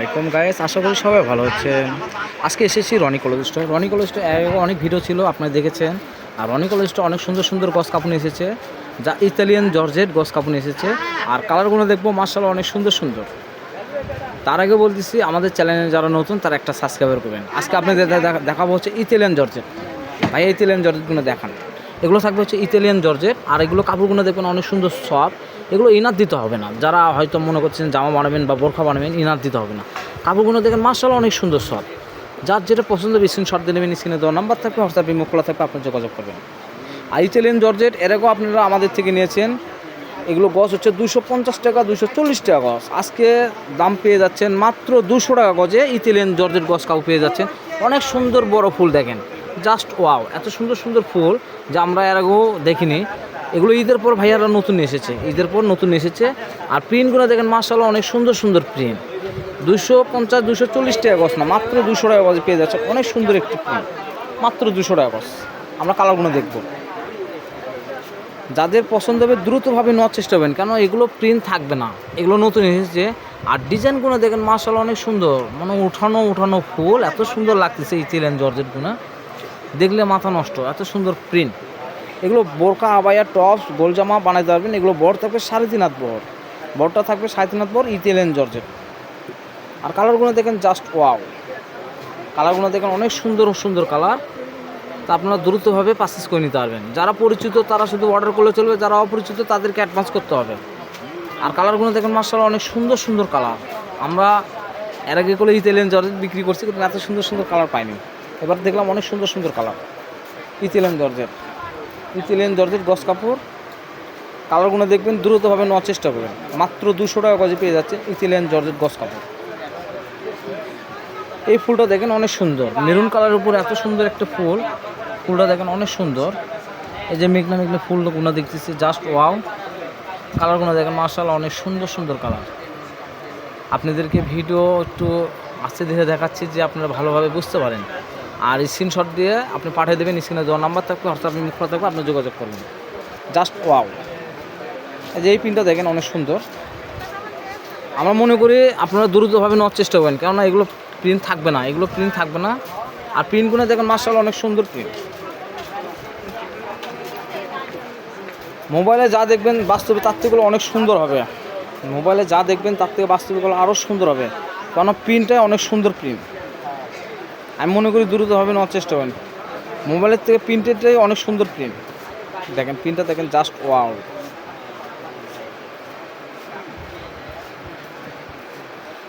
আলাইকুম গাইস আশা করি সবাই ভালো হচ্ছে। আজকে এসেছি Rony college. Store Rony college store অনেক ভিডিও ছিল, আপনারা দেখেছেন। আর রনি কলেজ স্টোর অনেক সুন্দর সুন্দর গস কাপুন এসেছে। যা ইতালিয়ান জর্জেট গস কাপুন এসেছে। আর কালারগুলো দেখব মার্শাল অনেক সুন্দর সুন্দর। তার আগে বলতেছি, আমাদের চ্যানেলে যারা নতুন, তারা একটা সাবস্ক্রাইবার করবেন। আজকে আপনাদের দেখাবো হচ্ছে ইতালিয়ান জর্জেট। ভাই, ইতালিয়ান জর্জেটগুলো দেখান। এগুলো থাকবে হচ্ছে ইতালিয়ান জর্জেট, আর এগুলো কাপড়গুলো দেখবেন অনেক সুন্দর সফট। এগুলো ইনার দিতে হবে না। যারা হয়তো মনে করছেন জামা বানাবেন বা বোরখা বানাবেন, ইনার দিতে হবে না। কাপড়গুলো দেখেন মার্শাল অনেক সুন্দর সফট। যার যেটা পছন্দ স্ক্রিন শট দিয়ে নেবেন স্ক্রিনে দেওয়া নাম্বার থাকবে হোয়াটসঅ্যাপে মুখ খোলা থাকবে, আপনি যোগাযোগ করবেন। আর ইতালিয়ান জর্জেট, এরকম আপনারা আমাদের থেকে নিয়েছেন, এগুলো গজ হচ্ছে দুশো পঞ্চাশ টাকা দুশো চল্লিশ টাকা গজ। আজকে দাম পেয়ে যাচ্ছেন মাত্র দুশো টাকা গজে ইতালিয়ান জর্জেট গজ কাউ পেয়ে যাচ্ছেন। অনেক সুন্দর বড় ফুল দেখেন। জাস্ট ওয়াও, এত সুন্দর সুন্দর ফুল যা আমরা এর আগেও দেখিনি। এগুলো ঈদের পর ভাইয়ারা নতুন এসেছে, ঈদের পর নতুন এসেছে। আর প্রিন্টগুলো দেখেন মার্শাল অনেক সুন্দর সুন্দর প্রিন্ট দুশো পঞ্চাশ দুশো চল্লিশ টাকা গজ না, মাত্র দুশো টাকা গজে পেয়ে যাচ্ছে। অনেক সুন্দর একটি প্রিন্ট মাত্র দুশো টাকা গজ। আমরা কালারগুলো দেখব। যাদের পছন্দ হবে, দ্রুতভাবে নেওয়ার চেষ্টা করবেন। কেন, এগুলো প্রিন্ট থাকবে না। এগুলো নতুন এসেছে। আর ডিজাইনগুলো দেখেন মার্শাল অনেক সুন্দর। মানে উঠানো উঠানো ফুল, এত সুন্দর লাগতেছে এই চিলেন জর্জেটগুলো দেখলে মাথা নষ্ট, এত সুন্দর প্রিন্ট এগুলো বোরকা, আবায়া, টপস, গোলজামা বানাইতে পারবেন এগুলো বড় থাকবে সাড়ে তিন হাত বড়। বড়টা থাকবে সাড়ে তিন হাত বড় ইতালিয়ান জর্জেট। আর কালারগুলো দেখেন জাস্ট ওয়াও কালারগুলো দেখেন অনেক সুন্দর সুন্দর কালার। তা আপনারা দ্রুতভাবে পারচেস করে নিতে পারবেন। যারা পরিচিত, তারা শুধু অর্ডার করলে চলবে, যারা অপরিচিত, তাদেরকে অ্যাডভান্স করতে হবে। আর কালারগুলো দেখেন মার্শাল অনেক সুন্দর সুন্দর কালার। আমরা এর আগে করে ইতালিয়ান জর্জেট বিক্রি করছি, কিন্তু এত সুন্দর সুন্দর কালার পাইনি। এবার দেখলাম অনেক সুন্দর সুন্দর colour. Italian georgette Italian georgette গস কাপড়। কালারগুলো দেখবেন দ্রুতভাবে নেওয়ার চেষ্টা করবেন। মাত্র দুশো টাকা গজে পেয়ে যাচ্ছে ইতালিয়ান জর্জেট গস কাপড়। এই ফুলটা দেখেন অনেক সুন্দর। মেরুন কালারের উপর এত সুন্দর একটা ফুল। ফুলটা দেখেন অনেক সুন্দর। এই যে মেঘনা মেঘনা ফুলগুলো দেখতেছি জাস্ট ওয়াও কালারগুলো দেখেন মার্শাল অনেক সুন্দর সুন্দর কালার। আপনাদেরকে ভিডিও একটু আস্তে ধীরে দেখাচ্ছি যে আপনারা ভালোভাবে বুঝতে পারেন। আর স্ক্রিনশট দিয়ে আপনি পাঠিয়ে দেবেন স্ক্রিনে দেওয়া নাম্বার থাকবে হোয়াটসঅ্যাপ মুখ খোলা থাকবে, আপনি যোগাযোগ করবেন। জাস্ট ওয়াও এই যে এই পিনটা দেখেন, অনেক সুন্দর। আমরা মনে করি আপনারা দ্রুতভাবে নেওয়ার চেষ্টা করেন, কেননা এগুলো প্রিন্ট থাকবে না, এগুলো প্রিন্ট থাকবে না। আর প্রিন্টগুলো দেখেন মার্শাল অনেক সুন্দর প্রিন্ট মোবাইলে যা দেখবেন, বাস্তবে তার থেকেগুলো অনেক সুন্দর হবে। মোবাইলে যা দেখবেন, তার থেকে বাস্তবিকগুলো আরও সুন্দর হবে। কেননা প্রিন্টটাই অনেক সুন্দর প্রিন্ট আমি মনে করি দ্রুতভাবে নেওয়ার চেষ্টা করেন। মোবাইলের থেকে প্রিন্টেডটাই অনেক সুন্দর প্রিন্ট। দেখেন, প্রিন্টটা দেখেন জাস্ট ওয়াও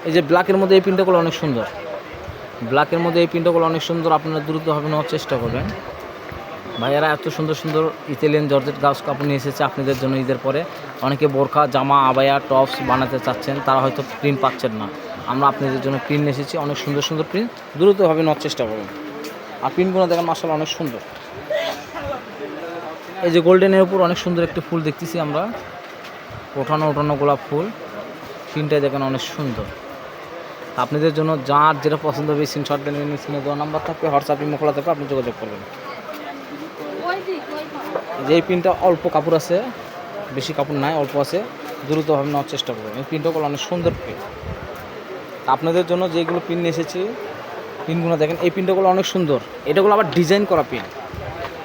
এই যে ব্ল্যাকের মধ্যে এই প্রিন্টগুলো অনেক সুন্দর। ব্ল্যাকের মধ্যে এই প্রিন্টগুলো অনেক সুন্দর, আপনারা দ্রুতভাবে নেওয়ার চেষ্টা করবেন। ভাইয়ারা, এত সুন্দর সুন্দর ইতালিয়ান জর্জেট গাছ কাপড় নিয়ে এসেছে আপনাদের জন্য ঈদের পরে। অনেকে বোরখা, জামা, আবায়া, টপস বানাতে চাচ্ছেন, তারা হয়তো প্রিন্ট পাচ্ছেন না। আমরা আপনাদের জন্য প্রিন্ট এসেছি, অনেক সুন্দর সুন্দর প্রিন্ট দ্রুতভাবে নেওয়ার চেষ্টা করুন। আর প্রিন্টগুলো দেখেন মাসাল অনেক সুন্দর। এই যে গোল্ডেনের উপর অনেক সুন্দর একটি ফুল দেখতেছি আমরা। ওঠানো ওঠানো গোলাপ ফুল। প্রিন্টটাই দেখেন অনেক সুন্দর। আপনাদের জন্য যার যেটা পছন্দ হবে স্ক্রিনশট নেবেন স্ক্রিনে দেওয়া নাম্বার থাকবে হোয়াটসঅ্যাপে মোকলা থাকবে, আপনি যোগাযোগ করবেন। যে পিনটা অল্প কাপড় আছে। বেশি কাপড় নাই, অল্প আছে। দ্রুতভাবে নেওয়ার চেষ্টা করবেন। এই প্রিন্টও পিনটাগুলো অনেক সুন্দর পিন আপনাদের জন্য যেগুলো পিন নিয়ে এসেছি পিনগুলো দেখেন, এই পিনটাগুলো অনেক সুন্দর। এটাগুলো আবার ডিজাইন করা পিন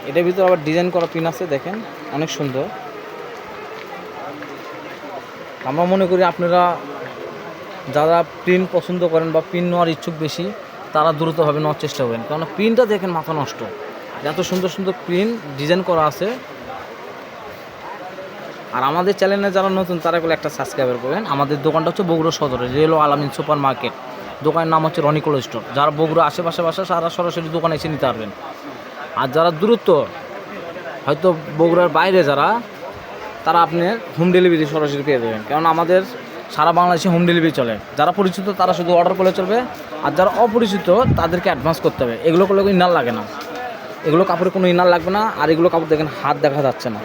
এটার ভিতরে আবার ডিজাইন করা পিন আছে, দেখেন, অনেক সুন্দর। আমরা মনে করি আপনারা যারা প্রিন্ট পছন্দ করেন বা প্রিন্ট নেওয়ার ইচ্ছুক বেশি, তারা দ্রুতভাবে নেওয়ার চেষ্টা করেন কারণ প্রিন্টটা দেখেন মাথা নষ্ট। এত সুন্দর সুন্দর প্রিন্ট ডিজাইন করা আছে। আর আমাদের চ্যানেলে যারা নতুন, তারা এগুলো একটা সাবস্ক্রাইবার করবেন। আমাদের দোকানটা হচ্ছে বগুড়া সদরে রেলো আলামিন সুপার মার্কেট দোকানের নাম হচ্ছে রনিকোল স্টোর যারা বগুড়া আশেপাশে বাসা, তারা সরাসরি দোকানে এসে নিতে পারবেন। আর যারা দূরত্ব, হয়তো বগুড়ার বাইরে যারা, তারা আপনি হোম ডেলিভারি সরাসরি পেয়ে দেবেন কারণ আমাদের সারা বাংলাদেশে হোম ডেলিভারি চলে। যারা পরিচিত, তারা শুধু অর্ডার করলে চলবে। আর যারা অপরিচিত, তাদেরকে অ্যাডভান্স করতে হবে। এগুলো করলে ইনার লাগে না। এগুলো কাপড়ে কোনো ইনার লাগবে না। আর এগুলো কাপড় দেখেন, হাত দেখা যাচ্ছে না।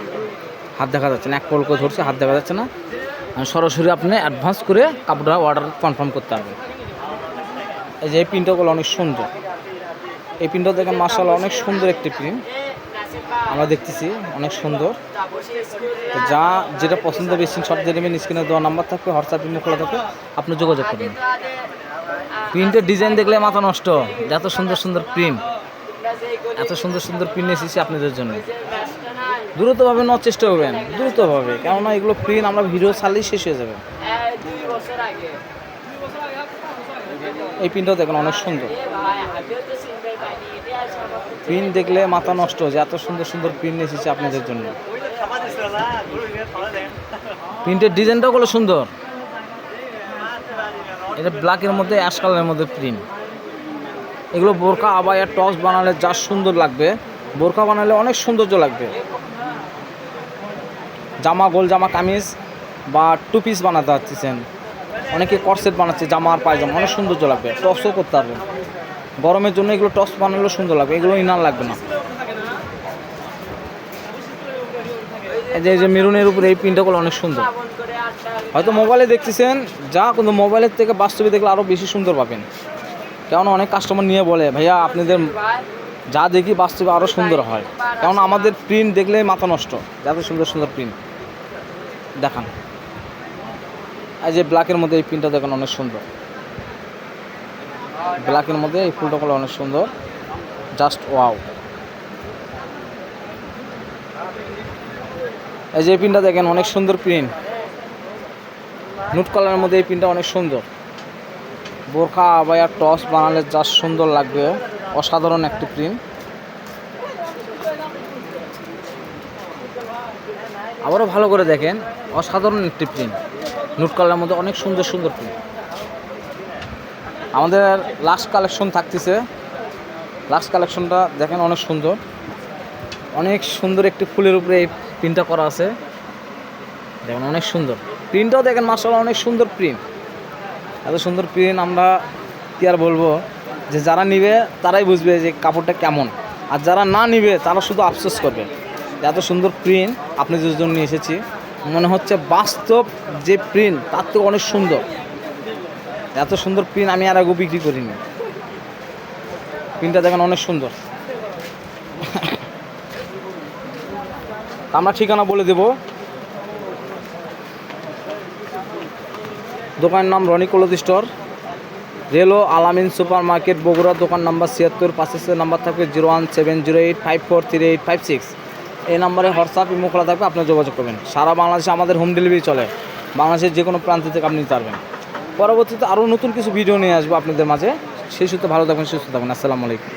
হাত দেখা যাচ্ছে না, এক পল করে ধরছে, হাত দেখা যাচ্ছে না। সরাসরি আপনি অ্যাডভান্স করে কাপড়টা অর্ডার কনফার্ম করতে হবে এই যে এই প্রিন্টগুলো অনেক সুন্দর। এই প্রিন্টটা দেখেন মার্শাল অনেক সুন্দর একটি প্রিন্ট আমরা দেখতেছি অনেক সুন্দর। যা যেটা পছন্দ হবে স্ক্রিনশট দিয়ে নেবেন স্ক্রিনে দেওয়া নাম্বার থাকবে হোয়াটসঅ্যাপ মুখ খোলা থাকবে, আপনি যোগাযোগ করবেন। প্রিন্টের ডিজাইন দেখলে মাথা নষ্ট। এত সুন্দর সুন্দর প্রিন্ট এত সুন্দর সুন্দর প্রিন্ট এসেছি আপনাদের জন্য। দ্রুতভাবে নেওয়ার চেষ্টা করবেন, দ্রুতভাবে। কেননা এগুলো প্রিন্ট আমরা ভিডিও ছাড়লেই শেষ হয়ে যাবে। এই প্রিন্টটাও দেখুন, অনেক সুন্দর। প্রিন্ট দেখলে মাথা নষ্ট, যে এত সুন্দর সুন্দর প্রিন্ট এসেছে আপনাদের জন্য। প্রিন্টের ডিজাইনটাও গুলো সুন্দর। এটা ব্ল্যাকের মধ্যে অ্যাশ কালারের মধ্যে প্রিন্ট এগুলো বোরকা আবায়া, টস বানালে যা সুন্দর লাগবে। বোরখা বানালে অনেক সৌন্দর্য লাগবে। জামা, গোল জামা, কামিজ বা টু পিস বানাতে চাচ্ছেন অনেকে করসেট বানাচ্ছে, জামা আর পায়জামা। অনেক সৌন্দর্য লাগবে টসও করতে পারবেন। গরমের জন্য এগুলো টস বানালেও সুন্দর লাগবে, এগুলো ইনার লাগবে না। এই যে যে মেরুনের উপরে এই প্রিন্টগুলো অনেক সুন্দর। হয়তো মোবাইলে দেখতেছেন, যা কিন্তু মোবাইলের থেকে বাস্তবে দেখলে আরও বেশি সুন্দর পাবেন। কেন অনেক কাস্টমার নিয়ে বলে, ভাইয়া, আপনাদের যা দেখি বাস্তবে আরও সুন্দর হয়। কারণ আমাদের প্রিন্ট দেখলে মাথা নষ্ট এত সুন্দর সুন্দর প্রিন্ট দেখান। এই যে ব্ল্যাকের মধ্যে এই প্রিন্টটা দেখেন অনেক সুন্দর। ব্ল্যাকের মধ্যে এই ফুলটা গুলো অনেক সুন্দর। জাস্ট ওয়াও এই যে প্রিন্টটা দেখেন অনেক সুন্দর প্রিন্ট নুট কালারের মধ্যে এই প্রিন্টটা অনেক সুন্দর। বোরখা, আবায়া, টস বানালে জাস্ট সুন্দর লাগবে। অসাধারণ একটি প্রিন্ট আবারও ভালো করে দেখেন। অসাধারণ একটি প্রিন্ট নুট কালারের মধ্যে অনেক সুন্দর সুন্দর প্রিন্ট আমাদের লাস্ট কালেকশন থাকতেছে। লাস্ট কালেকশনটা দেখেন অনেক সুন্দর। অনেক সুন্দর একটি ফুলের উপরে এই প্রিন্টটা করা আছে। দেখেন অনেক সুন্দর। প্রিন্টটাও দেখেন মার্শাল অনেক সুন্দর প্রিন্ট এত সুন্দর প্রিন্ট আমরা কি আর বলব? যে যারা নিবে তারাই বুঝবে যে কাপড়টা কেমন। আর যারা না নিবে তারা শুধু আফসোস করবে। এত সুন্দর প্রিন্ট আপনি যে জন্য নিয়ে এসেছি। মনে হচ্ছে বাস্তব যে প্রিন্ট তার থেকে অনেক সুন্দর। এত সুন্দর প্রিন্ট আমি আর আগে বিক্রি করিনি। প্রিন্টটা দেখেন অনেক সুন্দর। আমরা ঠিকানা বলে দেবো। দোকানের নাম রনি ক্লোথ স্টোর। রেলো আলামিন সুপার মার্কেট বগুড়া, দোকান নাম্বার ছিয়াত্তর পাঁচের নাম্বার থাকবে zero one seven zero eight five four three eight five six. এই নাম্বারে হোয়াটসঅ্যাপ, ইমো খোলা থাকবে, আপনি যোগাযোগ করবেন। সারা বাংলাদেশে আমাদের হোম ডেলিভারি চলে। বাংলাদেশের যে কোনো প্রান্ত থেকে আপনি পারবেন। পরবর্তীতে আরও নতুন কিছু ভিডিও নিয়ে আসব আপনাদের মাঝে। সেই সূত্রে ভালো থাকবেন, সুস্থ থাকবেন। আসসালামু আলাইকুম।